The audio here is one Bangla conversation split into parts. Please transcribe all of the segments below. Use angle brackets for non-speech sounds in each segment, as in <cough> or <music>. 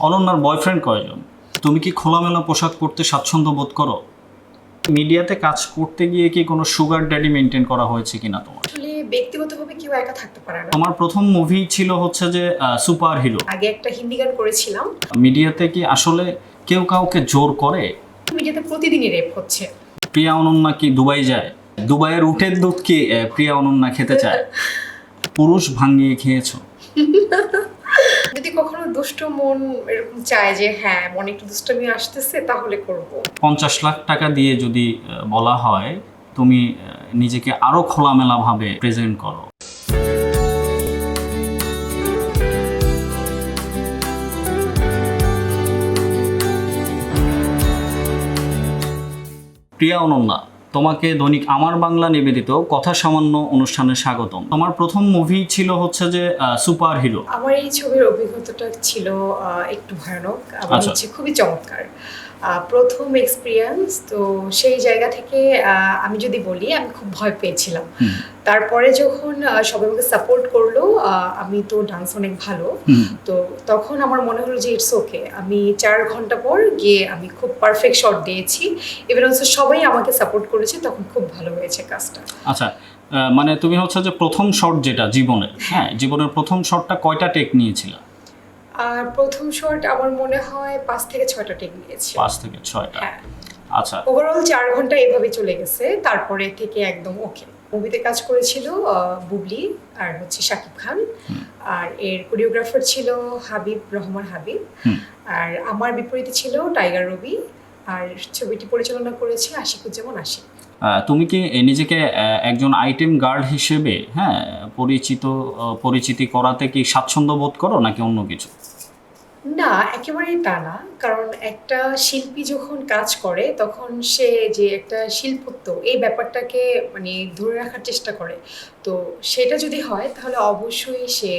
অনন্যার বয়ফ্রেন্ড কয়জন? তুমি কি খোলামেলা পোশাক পরতে স্বাচ্ছন্দ্য বোধ করো? মিডিয়াতে কাজ করতে গিয়ে কি কোনো সুগার ড্যাডি মেনটেন করা হয়েছে কিনা তোমার? আসলে ব্যক্তিগতভাবে কেউ একা থাকতে পারে না। তোমার প্রথম মুভি ছিল হচ্ছে যে সুপার হিরো আগে একটা হিন্দি গান করেছিলাম। মিডিয়াতে কি আসলে কেউ কাউকে জোর করে? মিডিয়াতে প্রতিদিনই রেপ হচ্ছে। প্রিয়া অনন্যা কি দুবাই যায়? দুবাইয়ের উটের দুধ কি প্রিয়া অনন্যা খেতে চায়? পুরুষ ভাঙিয়ে খেয়েছো। <laughs> যদি কখনো দুষ্ট মন এরকম চায় যে হ্যাঁ মনে একটু দুষ্টমি আসতেছে, তাহলে করব। পঞ্চাশ লাখ টাকা দিয়ে যদি বলা হয়, তুমি নিজেকে আরও খোলামেলাভাবে প্রেজেন্ট করো। প্রিয়া অনন্যা তোমাকে দৈনিক আমার বাংলা নিবেদিত কথা সামান্য অনুষ্ঠানে স্বাগতম। তোমার প্রথম মুভি ছিল হচ্ছে যে সুপার হিরো আমার এই ছবির অভিজ্ঞতাটা ছিল একটু ভয়ানক। আবার আচ্ছা। হচ্ছে খুবই চমৎকার। প্রথম এক্সপিরিয়েন্স তো সেই জায়গা থেকে আমি যদি বলি আমি খুব ভয় পেয়েছিলাম। তারপরে যখন সবাই আমাকে সাপোর্ট করল আমি তো ডান্স অনেক ভালো তো তখন আমার মনে হলো যে ইটস ওকে আমি চার ঘণ্টা পর গিয়ে আমি খুব পারফেক্ট শট দিয়েছি। এবার হচ্ছে সবাই আমাকে সাপোর্ট করেছে তখন খুব ভালো হয়েছে কাজটা। আচ্ছা মানে তুমি হচ্ছে যে প্রথম শট যেটা জীবনের হ্যাঁ জীবনের প্রথম শটটা কয়টা টেক নিয়েছিল? আর প্রথম শট আমার মনে হয় পাঁচ থেকে ছয়টা টেক নিয়েছি। পাঁচ থেকে ছয়টা। হ্যাঁ। আচ্ছা। ওভারঅল চার ঘণ্টা এভাবে চলে গেছে তারপরে থেকে একদম ওকে মুভিতে কাজ করেছিল বুবলি আর হচ্ছে শাকিব খান। আর এর কোরিওগ্রাফার ছিল হাবিব রহমান হাবিব। আর আমার বিপরীতে ছিল টাইগার রবি। আর ছবিটি পরিচালনা করেছে আশিকুজ্জামান আশিক। তুমি কি নিজেকে একজন আইটেম গার্ড হিসেবে হ্যাঁ পরিচিত পরিচিতি করাতে কি স্বাচ্ছন্দ্য বোধ করো নাকি অন্য কিছু? না একেবারেই তা না কারণ একটা শিল্পী যখন কাজ করে তখন সে যে একটা শিল্পত্ব এই ব্যাপারটাকে মানে ধরে রাখার চেষ্টা করে। তো সেটা যদি হয় তাহলে অবশ্যই সে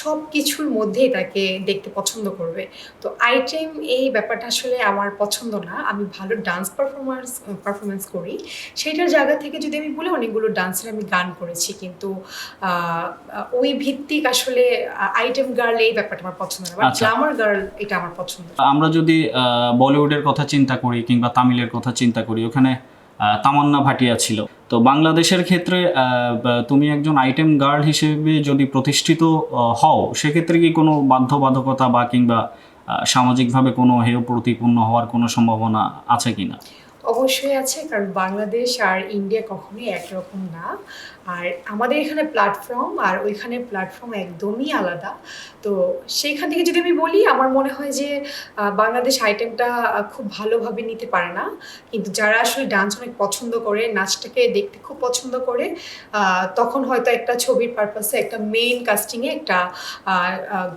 সব কিছুর মধ্যেই তাকে দেখতে পছন্দ করবে। তো আইটেম এই ব্যাপারটা আসলে আমার পছন্দ না। আমি ভালো ডান্স পারফরমেন্স পারফরমেন্স করি। সেইটার জায়গা থেকে যদি আমি বলি অনেকগুলো ডান্সের আমি গান করেছি। কিন্তু ওই ভিত্তিক আসলে আইটেম গার্ল এই ব্যাপারটা আমার পছন্দ না। বাট আচ্ছা। গ্লামার গার্ল এটা আমার পছন্দ আমরা যদি বলিউডের কথা চিন্তা করি কিংবা তামিলের কথা চিন্তা করি, ওখানে তামান্না ভাটিয়া ছিল। তো বাংলাদেশের ক্ষেত্রে তুমি একজন আইটেম গার্ড হিসেবে যদি প্রতিষ্ঠিত হও, সেক্ষেত্রে কি কোনো বাধ্যবাধকতা বা কিংবা সামাজিকভাবে কোনো হেয় প্রতিপূর্ণ হওয়ার কোনো সম্ভাবনা আছে কিনা? অবশ্যই আছে, কারণ বাংলাদেশ আর ইন্ডিয়া কখনোই একরকম না। আর আমাদের এখানে প্ল্যাটফর্ম আর ওইখানে প্ল্যাটফর্ম একদমই আলাদা। তো সেইখান থেকে যদি আমি বলি, আমার মনে হয় যে বাংলাদেশ আইটেমটা খুব ভালোভাবে নিতে পারে না। কিন্তু যারা আসলে ডান্স অনেক পছন্দ করে, নাচটাকে দেখতে খুব পছন্দ করে তখন হয়তো একটা ছবির পারপাসে একটা মেইন কাস্টিংয়ে একটা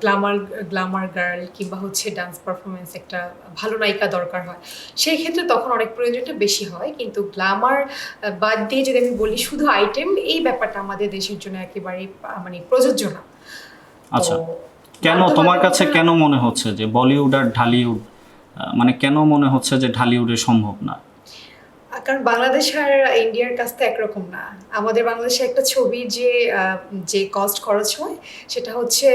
গ্লামার গ্লামার গার্ল কিংবা হচ্ছে ডান্স পারফরমেন্স একটা ভালো নায়িকা দরকার হয়। সেই ক্ষেত্রে তখন অনেক প্রয়োজনটা বেশি হয় কিন্তু গ্লামার বাদ দিয়ে যদি আমি বলি শুধু আইটেম এই ব্যাপারটা আমাদের দেশের জন্য একেবারে মানে প্রযোজ্য না। আচ্ছা কেন তোমার কাছে কেন মনে হচ্ছে যে বলিউড আর ঢালিউড মানে কেন মনে হচ্ছে যে ঢালিউডে সম্ভব না? কারণ বাংলাদেশ আর ইন্ডিয়ার কাছ তো একরকম না। আমাদের বাংলাদেশে একটা ছবির যে যে কস্ট খরচ হয়, সেটা হচ্ছে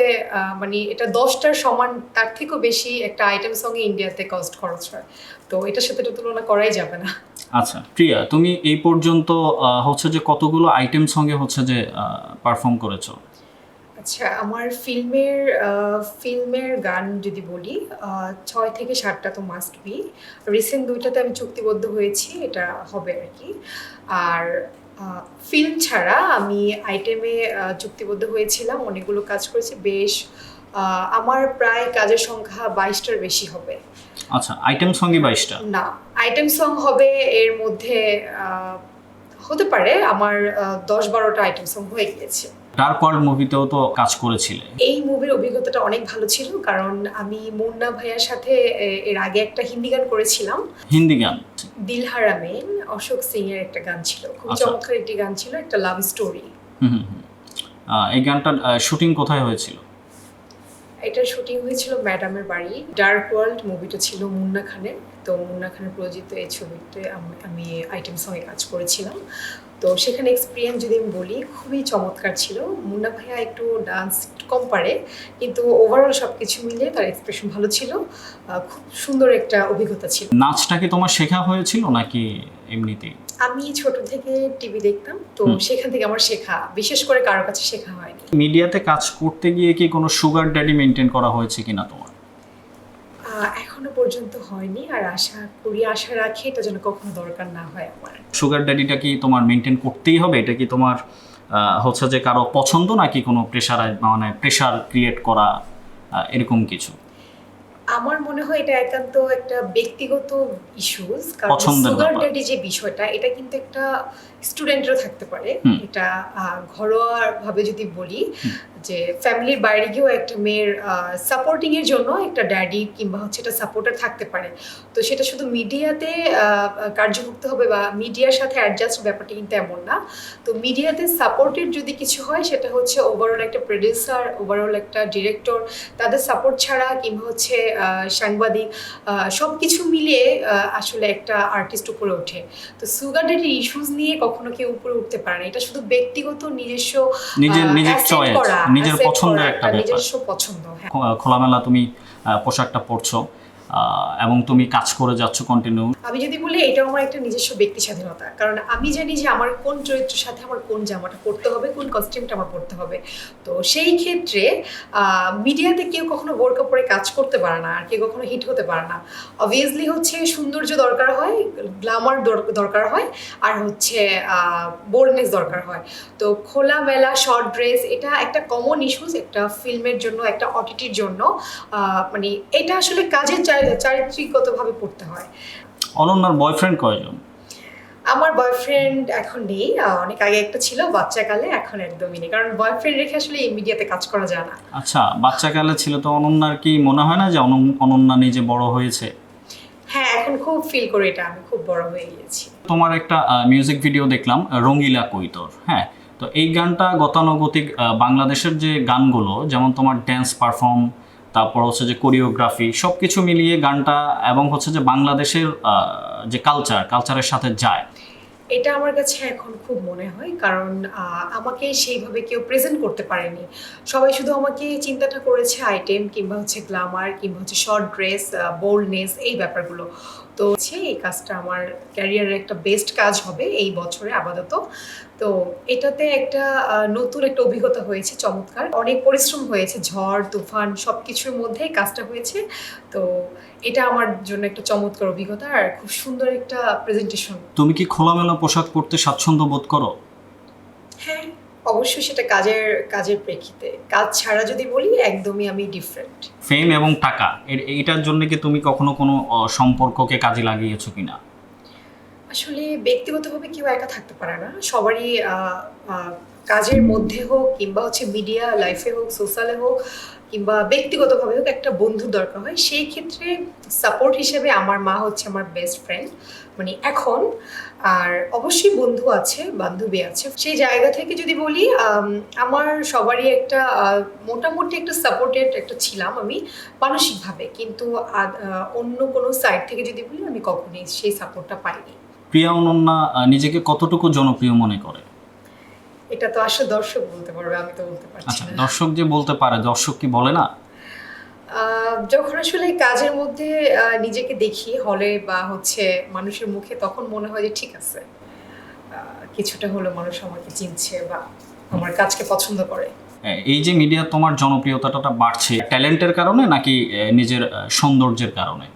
মানে এটা দশটার সমান, তার থেকেও বেশি একটা আইটেম সঙ্গে ইন্ডিয়াতে কস্ট খরচ হয়। তো এটার সাথে এটা তুলনা করাই যাবে না। আচ্ছা প্রিয়া, তুমি এই পর্যন্ত হচ্ছে যে কতগুলো আইটেম সঙ্গে হচ্ছে যে পারফর্ম করেছ? আচ্ছা আমার ফিল্মের ফিল্মের গান যদি বলি ছয় থেকে সাতটা তো মাস্ট বি রিসেন্ট দুইটাতে আমি চুক্তিবদ্ধ হয়েছি এটা হবে আর কি। আর ফিল্ম ছাড়া আমি আইটেমে চুক্তিবদ্ধ হয়েছিলাম অনেকগুলো কাজ করেছি বেশ আমার প্রায় কাজের সংখ্যা বাইশটার বেশি হবে। আচ্ছা আইটেম সঙ্গে বাইশটা? না আইটেম সং হবে এর মধ্যে হতে পারে আমার দশ বারোটা আইটেম সং হয়ে গিয়েছে। ডার্ক ওয়ার্ল্ড মুভিতেও তো কাজ করেছিলে। এই মুভির অভিজ্ঞতাটা অনেক ভালো ছিল কারণ আমি মুন্না ভাইয়ার সাথে এর আগে একটা হিন্দি গান করেছিলাম। হিন্দি গান। দিলহারা মেন অশোক সিং এর একটা গান ছিল। খুব আচ্ছা। চমৎকার একটি গান ছিল একটা লাভ স্টোরি। এই গানটার শুটিং কোথায় হয়েছিল? এটার শুটিং হয়েছিল ম্যাডামের বাড়ি। ডার্ক ওয়ার্ল্ড মুভিটা ছিল মুন্না খানের। তো মুন্না খানের প্রযোজিত এই ছবিতে আমি আইটেম সঙ্গে কাজ করেছিলাম। তো সেখানে এক্সপিরিয়েন্স যদি আমি বলি খুবই চমৎকার ছিল। মুন্না ভাইয়া একটু ডান্স কম পারে কিন্তু ওভারঅল সব কিছু মিলে তার এক্সপ্রেশন ভালো ছিল। খুব সুন্দর একটা অভিজ্ঞতা ছিল। নাচটা কি তোমার শেখা হয়েছিল নাকি এমনিতেই? আমি ছোট থেকে টিভি দেখতাম তো সেখান থেকে আমার শেখা বিশেষ করে কারও কাছে শেখা হয়নি। মিডিয়াতে কাজ করতে গিয়ে কি কোনো সুগার ড্যাডি মেনটেন করা হয়েছে কিনা তোমার? পর্যন্ত হয়নি আর আশা করি আশা রাখি এটা যেন কখনো দরকার না হয় আমার সুগার ড্যাডিটা কি তোমার মেনটেন করতেই হবে এটা কি তোমার হচ্ছে যে কারও পছন্দ নাকি কোনো প্রেশার মানে প্রেশার ক্রিয়েট করা এরকম কিছু আমার মনে হয় এটা একান্ত একটা ব্যক্তিগত ইস্যুস কারণ সুগার। ড্যাডি যে বিষয়টা এটা কিন্তু একটা স্টুডেন্টেরও থাকতে পারে। এটা ঘরোয়া ভাবে যদি বলি। যে ফ্যামিলির বাইরে গিয়েও একটা মেয়ের সাপোর্টিং এর জন্য একটা ড্যাডি কিংবা হচ্ছে একটা সাপোর্টার থাকতে পারে। তো সেটা শুধু মিডিয়াতে কার্যভুক্ত হবে বা মিডিয়ার সাথে অ্যাডজাস্ট ব্যাপারটা কিন্তু এমন না। তো মিডিয়াতে সাপোর্টের যদি কিছু হয় সেটা হচ্ছে ওভারঅল একটা প্রডিউসার ওভারঅল একটা ডিরেক্টর তাদের সাপোর্ট ছাড়া কিংবা হচ্ছে সাংবাদিক সব কিছু মিলিয়ে আসলে একটা আর্টিস্ট উপরে ওঠে। তো সুগার ডেটের ইস্যুস নিয়ে কখনো কেউ উপরে উঠতে পারে না। এটা শুধু ব্যক্তিগত নিজস্ব নিজের নিজের চয়েস করা, নিজের পছন্দের একটা ব্যাপার। নিজস্ব পছন্দ হ্যাঁ। খোলামেলা তুমি আহ, পোশাকটা পরছো। এবং তুমি কাজ করে যাচ্ছ কন্টিনিউ আমি যদি বলি এটা আমার একটা নিজস্ব ব্যক্তি স্বাধীনতা। কারণ আমি জানি যে আমার কোন চরিত্রের সাথে আমার কোন জামাটা পরতে হবে, কোন কস্টিউমটা আমার পরতে হবে। তো সেই ক্ষেত্রে মিডিয়াতে কেউ কখনো বোরকা পরে কাজ করতে পারে না, আর কেউ কখনো হিট হতে পারে না। অবভিয়াসলি হচ্ছে সৌন্দর্য দরকার হয় গ্লামার দরকার হয়, আর হচ্ছে বোল্ডনেস দরকার হয়। তো খোলামেলা শর্ট ড্রেস এটা একটা কমন ইস্যুস একটা ফিল্মের জন্য, একটা অটিটির জন্য মানে এটা আসলে কাজের চারিত্রিকগতভাবে পড়তে হয়। অনন্যার বয়ফ্রেন্ড কয়জন? আমার বয়ফ্রেন্ড এখন নেই অনেক আগে একটা ছিল বাচ্চাকালে এখন একদমই নেই। কারণ বয়ফ্রেন্ড রেখে আসলে মিডিয়াতে কাজ করা যায় না। আচ্ছা বাচ্চাকালে ছিল তো অনন্যার কি মনে হয় না যে অনন- অনন্যা নিজে বড় হয়েছে? হ্যাঁ এখন খুব ফিল করি এটা আমি খুব বড় হয়ে গিয়েছি। তোমার একটা মিউজিক ভিডিও দেখলাম রঙ্গিলা কৈতর হ্যাঁ? তো এই গানটা গতানুগতিক বাংলাদেশের যে গানগুলো যেমন তোমার ড্যান্স পারফর্ম তারপর হচ্ছে যে কোরিওগ্রাফি সব কিছু মিলিয়ে গানটা এবং হচ্ছে যে বাংলাদেশের যে কালচার কালচারের সাথে যায়। এটা আমার কাছে এখন খুব মনে হয়, কারণ আমাকে সেইভাবে কেউ প্রেজেন্ট করতে পারেনি। সবাই শুধু আমাকে চিন্তাটা করেছে আইটেম কিংবা হচ্ছে গ্লামার কিংবা হচ্ছে শর্ট ড্রেস বোল্ডনেস এই ব্যাপারগুলো। তো হচ্ছে এই কাজটা আমার ক্যারিয়ারের একটা বেস্ট কাজ হবে এই বছরে আপাতত। তো এটাতে একটা নতুন একটা অভিজ্ঞতা হয়েছে চমৎকার। অনেক পরিশ্রম হয়েছে ঝড় তুফান সব কিছুর মধ্যে কাজটা হয়েছে। তো এটা আমার জন্য একটা চমৎকার অভিজ্ঞতা আর খুব সুন্দর একটা প্রেজেন্টেশন তুমি কি খোলামেলা পোশাক পরতে স্বাচ্ছন্দ্য বোধ করো? হ্যাঁ অবশ্যই সেটা কাজের কাজের প্রেক্ষিতে। কাজ ছাড়া যদি বলি একদমই আমি ডিফারেন্ট ফেম এবং টাকা এর এইটার জন্য কি তুমি কখনো কোনো সম্পর্ককে কাজে লাগিয়েছো কিনা? আসলে ব্যক্তিগতভাবে কেউ একা থাকতে পারে না। সবারই কাজের মধ্যে হোক কিংবা হচ্ছে মিডিয়া লাইফে হোক, সোশ্যালে হোক কিংবা ব্যক্তিগতভাবে হোক একটা বন্ধুর দরকার হয়, সেই ক্ষেত্রে সাপোর্ট হিসেবে আমার মা হচ্ছে আমার বেস্ট ফ্রেন্ড। মানে এখন আর অবশ্যই বন্ধু আছে, বান্ধবী আছে। সেই জায়গা থেকে যদি বলি আমার সবারই একটা মোটামুটি একটা সাপোর্টেড একটা ছিলাম আমি মানসিকভাবে। কিন্তু অন্য কোনো সাইড থেকে যদি বলি, আমি কখনোই সেই সাপোর্টটা পাইনি। প্রিয়া অনন্যা নিজেকে কতটুকু জনপ্রিয় মনে করে? এটা তো আসলে দর্শক বলতে পারবে আমি তো বলতে পারছি আচ্ছা না। দর্শক যে বলতে পারে দর্শক কি বলে না? যখন আসলে কাজের মধ্যে নিজেকে দেখি হলে বা হচ্ছে মানুষের মুখে তখন মনে হয় যে ঠিক আছে। কিছুটা হলো মানুষ আমাকে চিনছে বা আমার কাজকে পছন্দ করে। এ- এই যে মিডিয়া তোমার জনপ্রিয়তাটা বাড়ছে ট্যালেন্টের কারণে নাকি নিজের সৌন্দর্যের কারণে?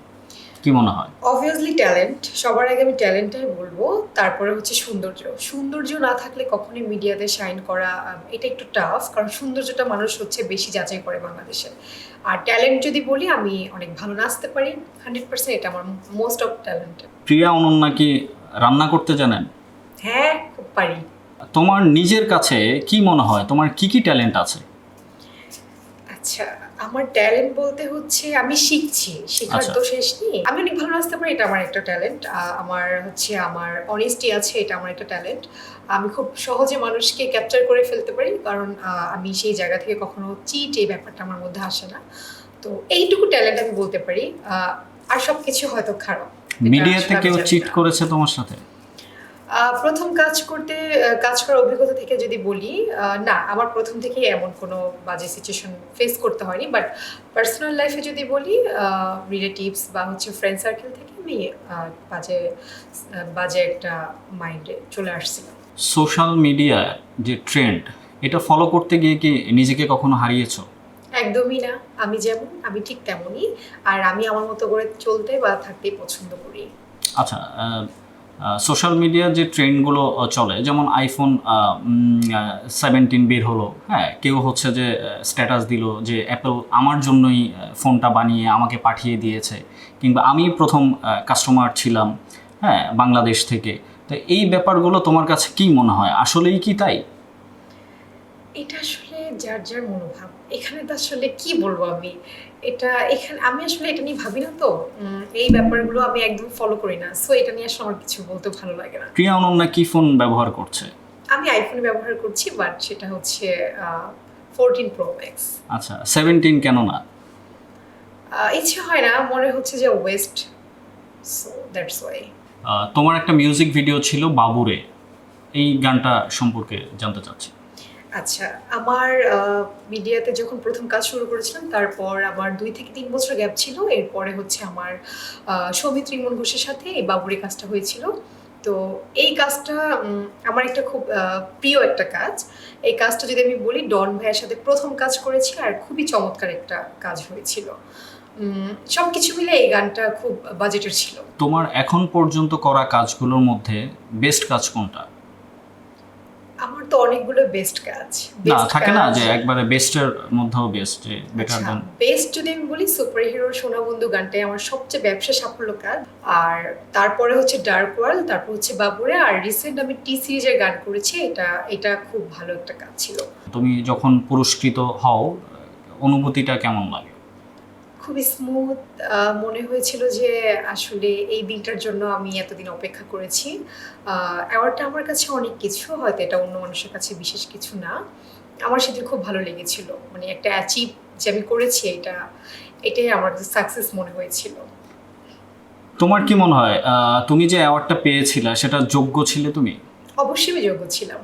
কি মনে হয়? অবভিয়াসলি ট্যালেন্ট সবার আগে আমি ট্যালেন্টটাই বলব। তারপরে হচ্ছে সৌন্দর্য। সৌন্দর্য না থাকলে কখনোই মিডিয়াতে শাইন করা এটা একটু টাফ কারণ সৌন্দর্যটা মানুষ হচ্ছে বেশি যাচাই করে বাংলাদেশে। আর ট্যালেন্ট যদি বলি আমি অনেক ভালো নাচতে পারি। হান্ড্রেড পার্সেন্ট এটা আমার most of talent Priya Ananya কি রান্না করতে জানেন? হ্যাঁ খুব পারি। তোমার নিজের কাছে কি মনে হয়? তোমার কি কি ট্যালেন্ট আছে? আচ্ছা আমার ট্যালেন্ট বলতে হচ্ছে আমি শিখছি শেখার আচ্ছা। তো শেষ নেই। আমি অনেক ভালো নাচতে পারি এটা আমার একটা ট্যালেন্ট আমার হচ্ছে আমার অনেস্টি আছে এটা আমার একটা ট্যালেন্ট আমি খুব সহজে মানুষকে ক্যাপচার করে ফেলতে পারি কারণ আমি সেই জায়গা থেকে কখনো চিট এই ব্যাপারটা আমার মধ্যে আসে না। তো এইটুকু ট্যালেন্ট আমি বলতে পারি। আর সব কিছু হয়তো খারাপ। মিডিয়াতে কেউ চিট করেছে তোমার সাথে? প্রথম কাজ করতে কাজ করার অভিজ্ঞতা থেকে যদি বলি না আমার প্রথম থেকেই এমন কোনো বাজে সিচুয়েশন ফেস করতে হয়নি বাট পার্সোনাল লাইফে যদি বলি রিলেটিভস বা হচ্ছে ফ্রেন্ড সার্কেল থেকে আমি বাজে বাজে একটা মাইন্ডে চলে আসছিলাম। সোশ্যাল মিডিয়া যে ট্রেন্ড এটা ফলো করতে গিয়ে কি নিজেকে কখনো হারিয়েছো? একদমই না আমি যেমন আমি ঠিক তেমনই আর আমি আমার মতো করে চলতে বা থাকতেই পছন্দ করি। আচ্ছা সোশ্যাল মিডিয়ার যে ট্রেন্ডগুলো চলে, যেমন আইফোন সেভেন্টিন বের হলো হ্যাঁ কেউ হচ্ছে যে স্ট্যাটাস দিল যে অ্যাপেল আমার জন্যই ফোনটা বানিয়ে আমাকে পাঠিয়ে দিয়েছে, কিংবা আমি প্রথম কাস্টমার ছিলাম হ্যাঁ বাংলাদেশ থেকে। তো এই ব্যাপারগুলো তোমার কাছে কি মনে হয়? আসলেই কি তাই? এটা আসলে যার যার মনোভাব। এখানে তো আসলে কি বলব আমি? এটা এখানে আমি আসলে এটা নিয়ে ভাবি না তো এই ব্যাপারগুলো আমি একদম ফলো করি না। সো এটা নিয়ে আসলে আমার কিছু বলতে ভালো লাগে না। প্রিয়া অনন্যা কি ফোন ব্যবহার করছে? আমি আইফোন ব্যবহার করছি বাট সেটা হচ্ছে ফোরটিন প্রো ম্যাক্স আচ্ছা সেভেন্টিন কেন না? ইচ্ছে হয় না মনে হচ্ছে যে ওয়েস্ট সো দ্যাটস ওয়াই তোমার একটা মিউজিক ভিডিও ছিল বাবুরে। এই গানটা সম্পর্কে জানতে চাচ্ছি। আচ্ছা আমার মিডিয়াতে যখন প্রথম কাজ শুরু করেছিলাম তারপর আমার দুই থেকে তিন বছর গ্যাপ ছিল। এরপরে হচ্ছে আমার আহ, সৌমিত্রী ইমন ঘোষের সাথে এই বাবুরি কাজটা হয়েছিল। তো এই কাজটা আমার একটা খুব প্রিয় একটা কাজ। এই কাজটা যদি আমি বলি ডন ভাইয়ের সাথে প্রথম কাজ করেছি আর খুবই চমৎকার একটা কাজ হয়েছিল। সব কিছু মিলে এই গানটা খুব বাজেটের ছিল। তোমার এখন পর্যন্ত করা কাজগুলোর মধ্যে বেস্ট কাজ কোনটা? আমার তো অনেকগুলো বেস্ট কাজ না থাকে না যে একবারে বেস্টের মধ্যেও বেস্ট বেটার দেন বেস্ট যদি আমি বলি সুপার হিরো সোনা বন্ধু গানটাই আমার সবচেয়ে ব্যবসা সাফল্য কাজ আর তারপরে হচ্ছে ডার্ক ওয়ার্ল্ড তারপর হচ্ছে বাবুরে আর রিসেন্ট আমি টি সিরিজের গান করেছি এটা এটা খুব ভালো একটা কাজ ছিল। তুমি যখন পুরস্কৃত হও অনুভূতিটা কেমন লাগে? খুবই স্মুথ মনে হয়েছিল যে আসলে এই দিনটার জন্য আমি এতদিন অপেক্ষা করেছি। অ্যাওয়ার্ডটা আমার কাছে অনেক কিছু হয়তো এটা অন্য মানুষের কাছে বিশেষ কিছু না। আমার সেদিন খুব ভালো লেগেছিল। মানে একটা অ্যাচিভ যে আমি করেছি এটা এটাই আমার সাকসেস মনে হয়েছিল। তোমার কি মনে হয় তুমি যে অ্যাওয়ার্ডটা পেয়েছিলে সেটা যোগ্য ছিলে তুমি? অবশ্যই আমি যোগ্য ছিলাম।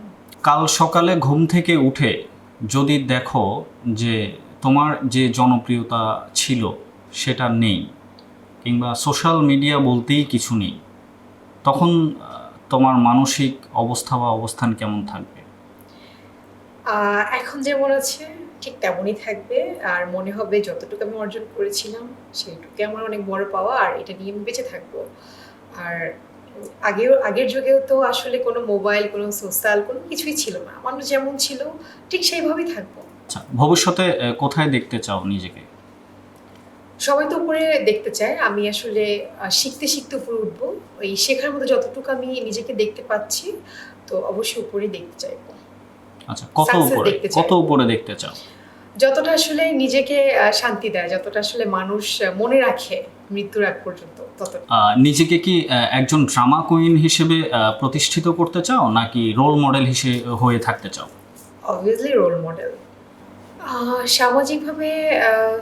কাল সকালে ঘুম থেকে উঠে যদি দেখো যে তোমার যে জনপ্রিয়তা ছিল, সেটা নেই। কিংবা সোশ্যাল মিডিয়া বলতেই কিছু নেই। তখন তোমার মানসিক অবস্থা বা অবস্থান কেমন থাকবে? এখন যেমন আছে, ঠিক তেমনই থাকবে। আর মনে হবে যতটুকু আমি অর্জন করেছিলাম সেইটুকু আমার অনেক বড় পাওয়া, আর এটা নিয়ে আমি বেঁচে থাকব। আর আগেও, আগের যুগেও তো আসলে কোনো মোবাইল, কোনো সোশ্যাল, কোনো কিছুই ছিল না। মানুষ যেমন ছিল, ঠিক সেইভাবেই থাকব। আচ্ছা ভবিষ্যতে কোথায় দেখতে চাও নিজেকে? সবাই তো উপরে দেখতে চায়। আমি আসলে শিখতে শিখতে উপরে উঠবো। ওই শেখার মতো যতটুকু আমি নিজেকে দেখতে পাচ্ছি তো অবশ্যই উপরে দেখতে চাইব আচ্ছা কত উপরে? চাই। কত উপরে দেখতে চাও? যতটা আসলে নিজেকে শান্তি দেয় যতটা আসলে মানুষ মনে রাখে মৃত্যুর আগ পর্যন্ত ততটা। নিজেকে কি একজন ড্রামা কুইন হিসেবে প্রতিষ্ঠিত করতে চাও? নাকি রোল মডেল হিসেবে হয়ে থাকতে চাও? অবভিয়াসলি রোল মডেল সামাজিকভাবে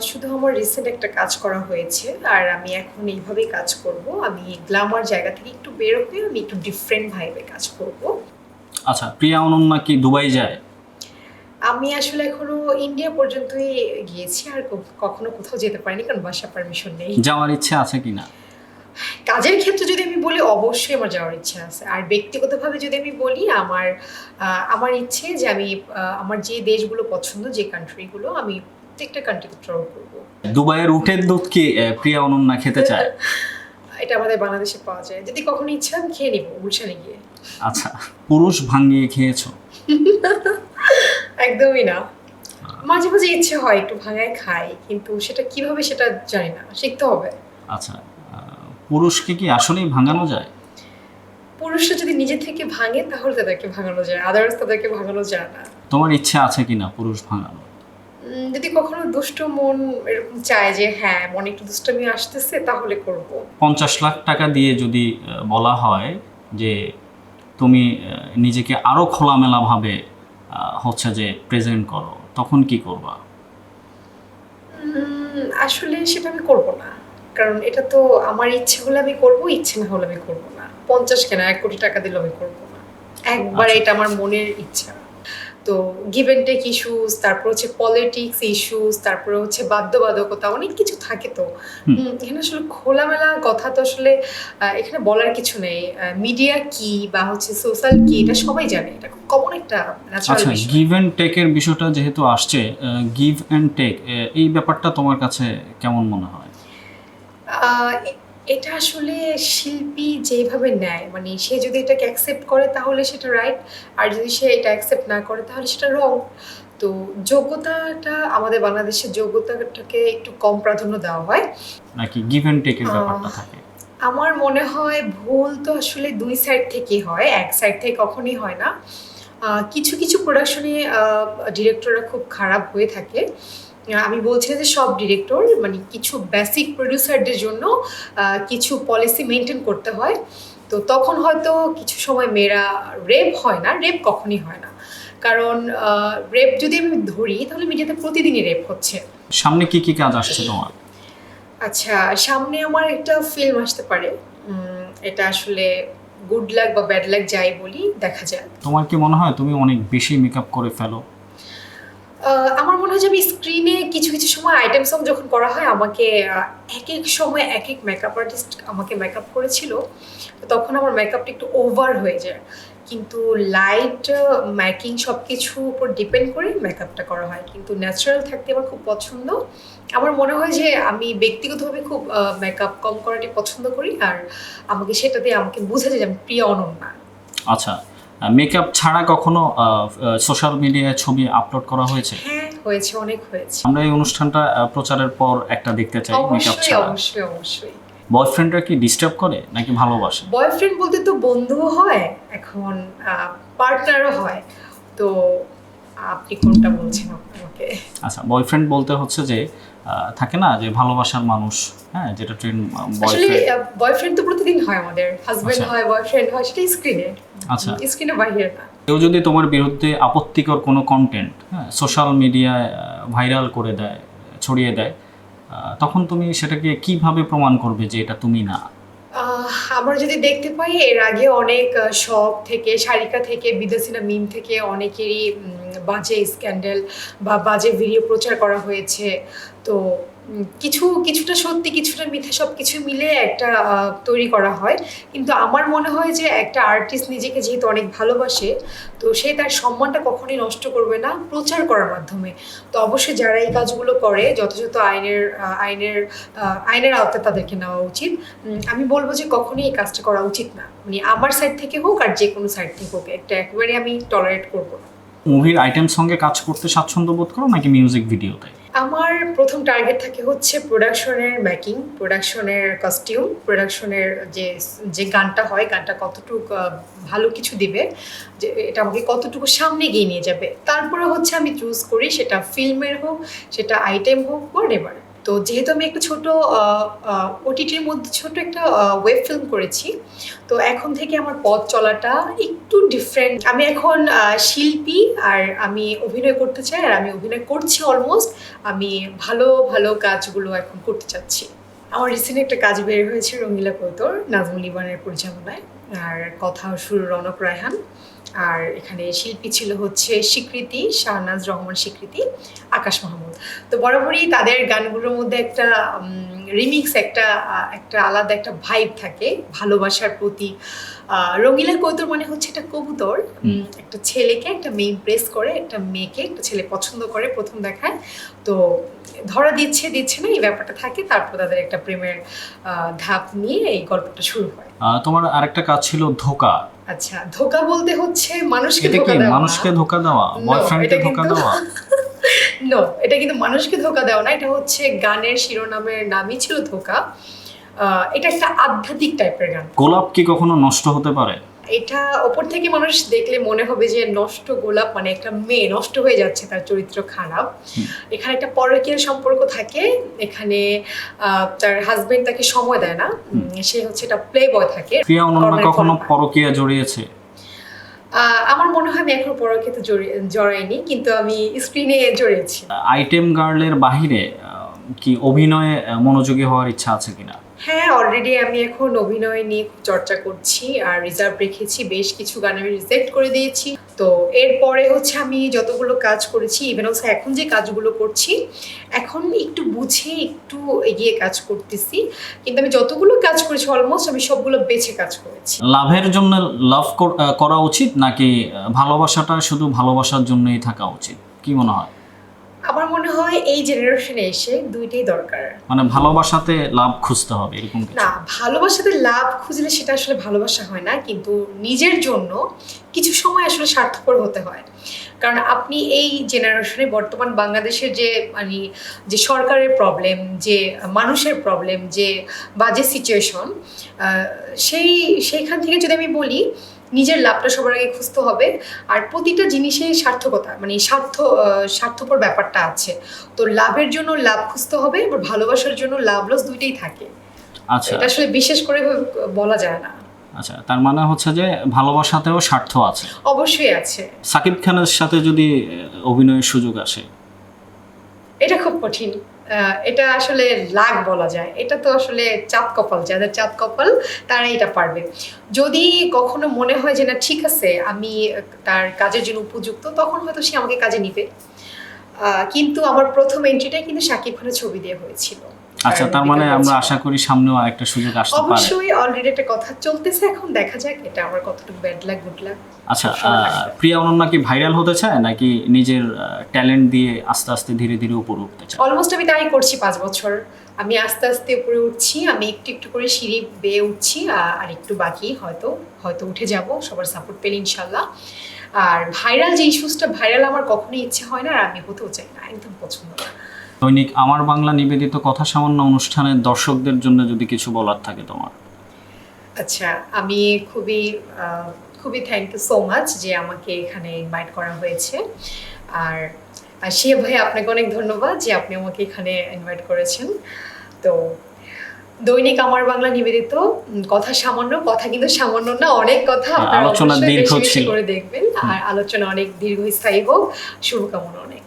শুধু আমার রিসেন্ট একটা কাজ করা হয়েছে আর আমি এখন এইভাবেই কাজ করব। আমি গ্ল্যামার জায়গা থেকে একটু বের হয়ে আমি একটু ডিফারেন্ট ভাইবে কাজ করব। আচ্ছা প্রিয়া অনন্যা কি দুবাই যায়? আমি আসলে এখনও ইন্ডিয়া পর্যন্তই গিয়েছি আর কখনো কোথাও যেতে পারিনি কারণ বাসা পারমিশন নেই। যাওয়ার ইচ্ছে আছে কি না কাজের ক্ষেত্রে যদি আমি বলি অবশ্যই আমার যাওয়ার ইচ্ছা আছে। আর ব্যক্তিগতভাবে যদি আমি বলি আমার আমার ইচ্ছে যে আমি আমার যে দেশগুলো পছন্দ যে কান্ট্রিগুলো আমি প্রত্যেকটা কান্ট্রিতে ট্রাভেল করব। দুবাইয়ের উটের দুধ কি প্রিয়া অনন্যা খেতে চায়? <laughs> এটা আমাদের বাংলাদেশে পাওয়া যায়। যদি কখনো ইচ্ছা আমি খেয়ে নিবো গুলশানে গিয়ে। আচ্ছা পুরুষ ভাঙিয়ে খেয়েছো? <laughs> একদমই না। মাঝে মাঝে ইচ্ছে হয় একটু ভাঙায় খাই কিন্তু সেটা কীভাবে সেটা জানি না শিখতে হবে। আচ্ছা। পুরুষকে কি আসলেই ভাঙানো যায়? পুরুষরা যদি নিজে থেকে ভাঙে তাহলে তাদেরকে ভাঙানো যায়। আদার্স তাদেরকে ভাঙানো যায় না। তোমার ইচ্ছে আছে কি না পুরুষ ভাঙানো যদি কখনো দুষ্ট মন এরকম চায় যে হ্যাঁ মনে একটু দুষ্টমি আসতেছে তাহলে করব। পঞ্চাশ লাখ টাকা দিয়ে যদি বলা হয় যে তুমি নিজেকে আরও খোলামেলাভাবে হচ্ছে যে প্রেজেন্ট করো তখন কি করবা? আসলে সেটা আমি করব না। কারণ এটা তো আমার ইচ্ছে হলে আমি করব ইচ্ছে না হলে আমি করব না। পঞ্চাশ কেন? এক কোটি টাকা দিলে আমি করব না। একবার আচ্ছা। এটা আমার মনের ইচ্ছা। তো গিভ অ্যান্ড টেক ইস্যুস তারপর হচ্ছে পলিটিক্স ইস্যুস তারপরে হচ্ছে বাধ্যবাধকতা অনেক কিছু থাকে তো। এখানে আসলে খোলামেলা কথা তো আসলে এখানে বলার কিছু নেই। মিডিয়া কি বা হচ্ছে সোশ্যাল কি এটা সবাই জানে। এটা খুব কমন একটা আচ্ছা গিভ অ্যান্ড টেকের বিষয়টা যেহেতু আসছে গিভ অ্যান্ড টেক এই ব্যাপারটা তোমার কাছে কেমন মনে হয়? এটা আসলে শিল্পী যেভাবে নেয় মানে সে যদি এটাকে অ্যাকসেপ্ট করে তাহলে সেটা রাইট আর যদি সে এটা অ্যাকসেপ্ট না করে তাহলে সেটা রং তো যোগ্যতাটা আমাদের বাংলাদেশের যোগ্যতাটাকে একটু কম প্রাধান্য দেওয়া হয়। নাকি গিভ অ্যান্ড টেকের ব্যাপারটা থাকে? আমার মনে হয় ভুল তো আসলে দুই সাইড থেকেই হয় এক সাইড থেকে কখনই হয় না। কিছু কিছু প্রোডাকশনে ডিরেক্টররা খুব খারাপ হয়ে থাকে। আমি বলছি যে সব ডিরেক্টর মানে কিছু বেসিক প্রডিউসারদের জন্য কিছু পলিসি মেনটেন করতে হয়। তো তখন হয়তো কিছু সময় মেয়েরা রেপ হয় না রেপ কখনই হয় না। কারণ রেপ যদি আমি ধরি তাহলে মিডিয়াতে প্রতিদিনই রেপ হচ্ছে। সামনে কি কি কাজ আসছে তোমার? আচ্ছা সামনে আমার একটা ফিল্ম আসতে পারে। এটা আসলে গুড লাক বা ব্যাড লাক যাই বলি দেখা যায় তোমার কি মনে হয় তুমি অনেক বেশি মেকআপ করে ফেলো? আমার মনে হয় যে আমি স্ক্রিনে কিছু কিছু সময় আইটেম সং যখন করা হয়, আমাকে এক এক সময় এক এক মেকআপ আর্টিস্ট আমাকে মেকআপ করেছিল। তখন আমার মেকআপটা একটু ওভার হয়ে যায়। কিন্তু লাইট ম্যাকিং সব কিছুর উপর ডিপেন্ড করে মেকআপটা করা হয়। কিন্তু ন্যাচারাল থাকতে আমার খুব পছন্দ। আমার মনে হয় যে আমি ব্যক্তিগতভাবে খুব মেকআপ কম করাটি পছন্দ করি। আর আমাকে সেটা দিয়ে আমাকে বোঝা যায় যে আমি প্রিয় অনন্যা আচ্ছা। মেকআপ ছাড়া কখনো সোশ্যাল মিডিয়ায় ছবি আপলোড করা হয়েছে? হ্যাঁ হয়েছে অনেক হয়েছে। আমরা এই অনুষ্ঠানটা প্রচারের পর একটা দেখতে চাই মেকআপ ছাড়া। অবশ্যই অবশ্যই। বয়ফ্রেন্ডরা কি ডিস্টার্ব করে নাকি ভালোবাসে? বয়ফ্রেন্ড বলতে তো বন্ধুও হয় এখন পার্টনারও হয়। তো আপনি কোনটা বলছেন আমাকে? আচ্ছা বয়ফ্রেন্ড বলতে হচ্ছে যে থাকে না যে ভালোবাসার মানুষ হ্যাঁ যেটা ট্রেন বয়ফ্রেন্ড তো প্রতিদিন হয় আমাদের। হাজবেন্ড আচ্ছা। হয় বয়ফ্রেন্ড হয় সেটা স্ক্রিনে আচ্ছা। স্ক্রিনে বাইরে না। কেউ যদি তোমার বিরুদ্ধে আপত্তিকর কোনো কন্টেন্ট হ্যাঁ সোশ্যাল মিডিয়ায় ভাইরাল করে দেয় ছড়িয়ে দেয় তখন তুমি সেটাকে কীভাবে প্রমাণ করবে যে এটা তুমি না? আমরা যদি দেখতে পাই এর আগে অনেক শখ থেকে শারিকা থেকে বিদেশিনা মিম থেকে অনেকেরই বাজে স্ক্যান্ডেল বা বাজে ভিডিও প্রচার করা হয়েছে। তো কিছু, কিছুটা সত্যি, কিছুটা মিথ্যা সব কিছু মিলে একটা তৈরি করা হয়। কিন্তু আমার মনে হয় যে একটা আর্টিস্ট নিজেকে যেহেতু অনেক ভালোবাসে, তো সে তার সম্মানটা কখনোই নষ্ট করবে না প্রচার করার মাধ্যমে। তো অবশ্যই যারা এই কাজগুলো করে, যথাযথ আইনের আইনের আইনের আওতায় তাদেরকে নেওয়া উচিত। আমি বলব যে কখনোই এই কাজটা করা উচিত না। মানে আমার সাইড থেকে হোক আর যে কোনো সাইড থেকে হোক, একটা একেবারে আমি টলারেট করব না। মুভির আইটেম সঙ্গে কাজ করতে স্বাচ্ছন্দ্য বোধ করো নাকি মিউজিক ভিডিওতে আমার প্রথম টার্গেট থাকে হচ্ছে প্রোডাকশনের মেকিং প্রোডাকশনের কস্টিউম প্রোডাকশনের যে যে গানটা হয়, গানটা কতটুকু ভালো কিছু দিবে, যে এটা আমাকে কতটুকু সামনে গিয়ে নিয়ে যাবে। তারপরে হচ্ছে আমি চুজ করি সেটা ফিল্মের হোক, সেটা আইটেম হোক হোয়াট এভার তো যেহেতু আমি একটা ছোট ওটিটির মধ্যে ছোট একটা ওয়েব ফিল্ম করেছি, তো এখন থেকে আমার পথ চলাটা একটু ডিফারেন্ট আমি এখন শিল্পী আর আমি অভিনয় করতে চাই, আর আমি অভিনয় করছি অলমোস্ট আমি ভালো ভালো কাজগুলো এখন করতে চাচ্ছি। আমার রিসেন্ট একটা কাজ বের হয়েছে রঙ্গিলা কৌতর নাজমুল ইবানের পরিচালনায়, আর কথা সুর রনক রায়হান। আর এখানে শিল্পী ছিল হচ্ছে স্বীকৃতি শাহনাজ রহমান স্বীকৃতি আকাশ মাহমুদ। তো বরাবরই তাদের গানগুলোর মধ্যে একটা রিমিক্স একটা একটা আলাদা একটা ভাইব থাকে ভালোবাসার প্রতি আহ, রঙিলা কৌতুর মানে হচ্ছে একটা কবুতর একটা ছেলেকে একটা মেয়ে ইমপ্রেস করে একটা মেয়েকে একটা ছেলে পছন্দ করে প্রথম দেখায়। তো ধরা দিচ্ছে দিচ্ছে না এই ব্যাপারটা থাকে তারপর তাদের একটা প্রেমের আহ, ধাপ নিয়ে এই গল্পটা শুরু হয়। তোমার আরেকটা কাজ ছিল ধোকা। আচ্ছা ধোকা বলতে হচ্ছে মানুষকে ধোকা দেওয়া? মানুষকে ধোকা দেওয়া? বয়ফ্রেন্ডকে ধোকা দেওয়া? <laughs> নো এটা কিন্তু মানুষকে ধোকা দেওয়া না এটা হচ্ছে গানের শিরোনামের নামই ছিল ধোকা। আহ, এটা একটা আধ্যাত্মিক টাইপের গান। গোলাপ কি কখনো নষ্ট হতে পারে? এটা ওপর থেকে মানুষ দেখলে মনে হবে যে নষ্ট গোলাপ মানে একটা মেয়ে নষ্ট হয়ে যাচ্ছে তার চরিত্র খারাপ। এখানে একটা পরকীয় সম্পর্ক থাকে এখানে তার হাজবেন্ড তাকে সময় দেয় না সে হচ্ছে এটা প্লে বয় থাকে কখনো পরকীয়া জড়িয়েছে? আমার মনে হয় আমি এখনও পরকীয়তে জড়ি- জড়াইনি কিন্তু আমি স্ক্রিনে জড়িয়েছি। আইটেম গার্লের বাহিরে কি অভিনয়ে মনোযোগী হওয়ার ইচ্ছা আছে কিনা? হ্যাঁ অলরেডি আমি এখন অভিনয় নিয়ে চর্চা করছি আর রিজার্ভ রেখেছি, বেশ কিছু গান আমি রিজেক্ট করে দিয়েছি। তো এরপরে হচ্ছে আমি যতগুলো কাজ করেছি ইভেন অলসো এখন যে কাজগুলো করছি, এখন একটু বুঝে একটু এগিয়ে কাজ করতেছি। কিন্তু আমি যতগুলো কাজ করেছি অলমোস্ট আমি সবগুলো বেছে কাজ করেছি। লাভের জন্য লাভ করা উচিত নাকি ভালোবাসাটা শুধু ভালোবাসার জন্যই থাকা উচিত? কি মনে হয়? আমার মনে হয় এই জেনারেশনে এসে দুইটাই দরকার। মানে ভালোবাসাতে লাভ খুঁজতে হবে এরকম না ভালোবাসাতে লাভ খুঁজলে সেটা আসলে ভালোবাসা হয় না কিন্তু নিজের জন্য কিছু সময় আসলে স্বার্থপর হতে হয়। কারণ আপনি এই জেনারেশনে বর্তমান বাংলাদেশের যে মানে যে সরকারের প্রবলেম যে মানুষের প্রবলেম যে বাজে সিচুয়েশন সেই সেইখান থেকে যদি আমি বলি নিজের লাভটা সবার আগে খুঁজতে হবে। আর প্রতিটা জিনিসেই সার্থকতা মানে স্বার্থ স্বার্থপর ব্যাপারটা আছে। তো লাভের জন্য লাভ খুঁজতে হবে আবার ভালোবাসার জন্য লাভ লস দুইটাই থাকে। আচ্ছা। এটা আসলে বিশেষ করে বলা যায় না। আচ্ছা তার মানে হচ্ছে যে ভালোবাসাতেও স্বার্থ আছে। অবশ্যই আছে। সাকিব খানের সাথে যদি অভিনয়ের সুযোগ আসে? এটা খুব কঠিন। এটা আসলে লাগ বলা যায়। এটা তো আসলে চাঁদ কপাল, যাদের চাঁদ কপাল তারা এটা পারবে। যদি কখনো মনে হয় যে, না, ঠিক আছে, আমি তার কাজের জন্য উপযুক্ত, তখন হয়তো সে আমাকে কাজে নিবে। কিন্তু আমার প্রথম এন্ট্রিটাই কিন্তু শাকিব খানের ছবি দিয়ে হয়েছিল। আচ্ছা তার মানে আমরা আশা করি সামনেও আরেকটা সুযোগ আসতে পারে। অবশ্যই অলরেডি একটা কথা চলতেছে এখন দেখা যাক এটা আমার কতটুকু ব্যাড লাগ গুড লাগ আচ্ছা। প্রিয়া অনন্যা কি ভাইরাল হতে চায় নাকি নিজের ট্যালেন্ট দিয়ে আস্তে আস্তে ধীরে ধীরে উপরে উঠতে চায়? অলমোস্ট আমি তাই করছি পাঁচ বছর। আমি আস্তে আস্তে উপরে উঠছি আমি একটু একটু করে সিঁড়ি বেয়ে উঠছি আর একটু বাকি হয়তো হয়তো উঠে যাব সবার সাপোর্ট পেলে ইনশাল্লাহ। আর ভাইরাল যে ইস্যুসটা ভাইরাল আমার কখনোই ইচ্ছে হয় না আর আমি হতেও চাই না একদম পছন্দ না। দৈনিক আমার বাংলা নিবেদিত কথা সামান্য অনুষ্ঠানের দর্শকদের জন্য যদি কিছু বলার থাকে তোমার। আচ্ছা আমি খুবই খুবই থ্যাংক ইউ সো মাচ যে আমাকে এখানে ইনভাইট করা হয়েছে। আর সে ভাই আপনাকে অনেক ধন্যবাদ যে আপনি আমাকে এখানে ইনভাইট করেছেন। তো দৈনিক আমার বাংলা নিবেদিত কথা সামান্য কথা কিন্তু সামান্য না অনেক কথা আলোচনা দীর্ঘ। করে দেখবেন। আর আলোচনা অনেক দীর্ঘস্থায়ী হোক শুভকামনা অনেক।